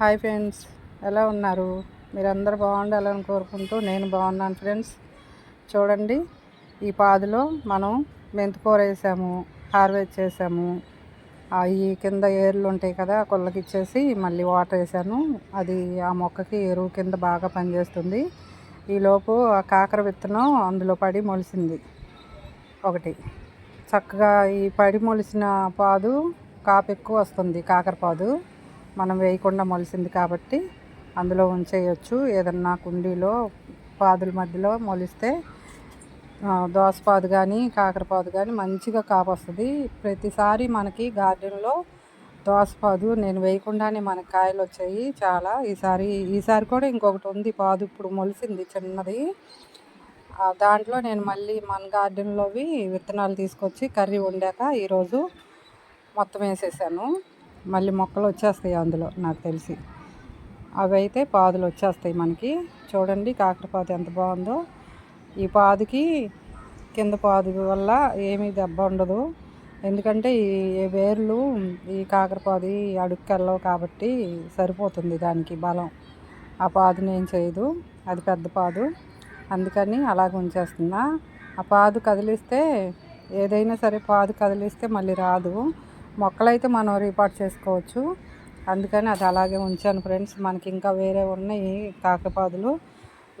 Hi friends ఎలా ఉన్నారు? మీరందరూ బాగుండాలని కోరుకుంటూ నేను బాగున్నాను ఫ్రెండ్స్. చూడండి ఈ పాదులో మనం మెంతికూర వేసాము హార్వెస్ట్ చేసాము. ఈ కింద ఏర్లు ఉంటాయి కదా కొల్లకి ఇచ్చేసి మళ్ళీ వాటర్ వేసాను. అది ఆ మొక్కకి ఎరువు కింద బాగా పనిచేస్తుంది. ఈలోపు ఆ కాకర విత్తనం అందులో పడి మొలిసింది. ఒకటి. చక్కగా ఈ పడి మొలిసిన పాదు కాపు ఎక్కువ వస్తుంది కాకర పాదు. మనం వేయకుండా మొలిసింది కాబట్టి అందులో ఉంచేయచ్చు. ఏదన్నా కుండీలో పాదుల మధ్యలో మొలిస్తే దోసపాదు కానీ కాకరపాదు కానీ మంచిగా కాపొస్తుంది. ప్రతిసారి మనకి గార్డెన్లో దోసపాదు నేను వేయకుండానే మనకి కాయలు వచ్చాయి చాలా. ఈసారి ఈసారి కూడా ఇంకొకటి ఉంది పాదు ఇప్పుడు మొలిసింది చిన్నది. దాంట్లో నేను మళ్ళీ మన గార్డెన్లోవి విత్తనాలు తీసుకొచ్చి కర్రీ వండాక ఈరోజు మొత్తం వేసేసాను. మళ్ళీ మొక్కలు వచ్చేస్తాయి అందులో నాకు తెలిసి. అవి అయితే పాదులు వచ్చేస్తాయి మనకి. చూడండి కాకరపాదు ఎంత బాగుందో. ఈ పాదుకి కింద పాదు వల్ల ఏమీ దెబ్బ ఉండదు. ఎందుకంటే ఈ వేర్లు ఈ కాకరపాది అడుక్కెళ్ళవు కాబట్టి సరిపోతుంది దానికి బలం. ఆ పాదుని ఏం చేయదు. అది పెద్ద పాదు. అందుకని అలాగ ఉంచేస్తున్నా. ఆ పాదు కదిలిస్తే ఏదైనా సరే పాదు కదిలిస్తే మళ్ళీ రాదు. మొక్కలైతే మనం రీపాట్ చేసుకోవచ్చు. అందుకని అది అలాగే ఉంచాను ఫ్రెండ్స్. మనకి ఇంకా వేరే ఉన్నాయి కాకపాదులు.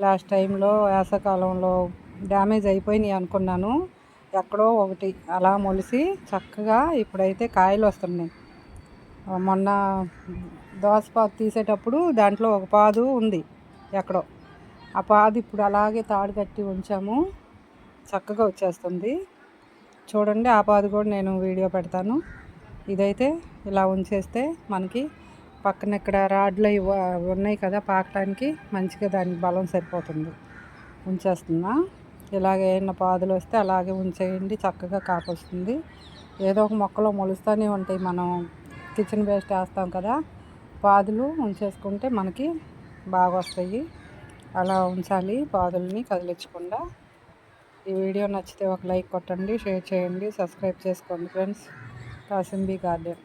లాస్ట్ టైంలో వేసవకాలంలో డ్యామేజ్ అయిపోయినాయి అనుకున్నాను. ఎక్కడో ఒకటి అలా మొలిసి చక్కగా ఇప్పుడైతే కాయలు వస్తున్నాయి. మొన్న దోసపాదు తీసేటప్పుడు దాంట్లో ఒక పాదు ఉంది ఎక్కడో. ఆ పాదు ఇప్పుడు అలాగే తాడు కట్టి ఉంచాము. చక్కగా వచ్చేస్తుంది. చూడండి ఆ పాదు కూడా నేను వీడియో పెడతాను. ఇదైతే ఇలా ఉంచేస్తే మనకి పక్కన ఇక్కడ రాడ్లు ఉన్నాయి కదా పాకటానికి మంచిగా దానికి బలం సరిపోతుంది. ఉంచేస్తున్నా. ఇలాగే ఏమైనా పాదులు వస్తే అలాగే ఉంచేయండి చక్కగా కాపొస్తుంది. ఏదో ఒక మొక్కలో మొలుస్తూనే ఉంటాయి మనం. కిచెన్ వేస్ట్ వేస్తాం కదా. పాదులు ఉంచేసుకుంటే మనకి బాగా వస్తాయి. అలా ఉంచాలి పాదుల్ని కదిలించకుండా. ఈ వీడియో నచ్చితే ఒక లైక్ కొట్టండి షేర్ చేయండి సబ్స్క్రైబ్ చేసుకోండి ఫ్రెండ్స్. 卡森比卡德。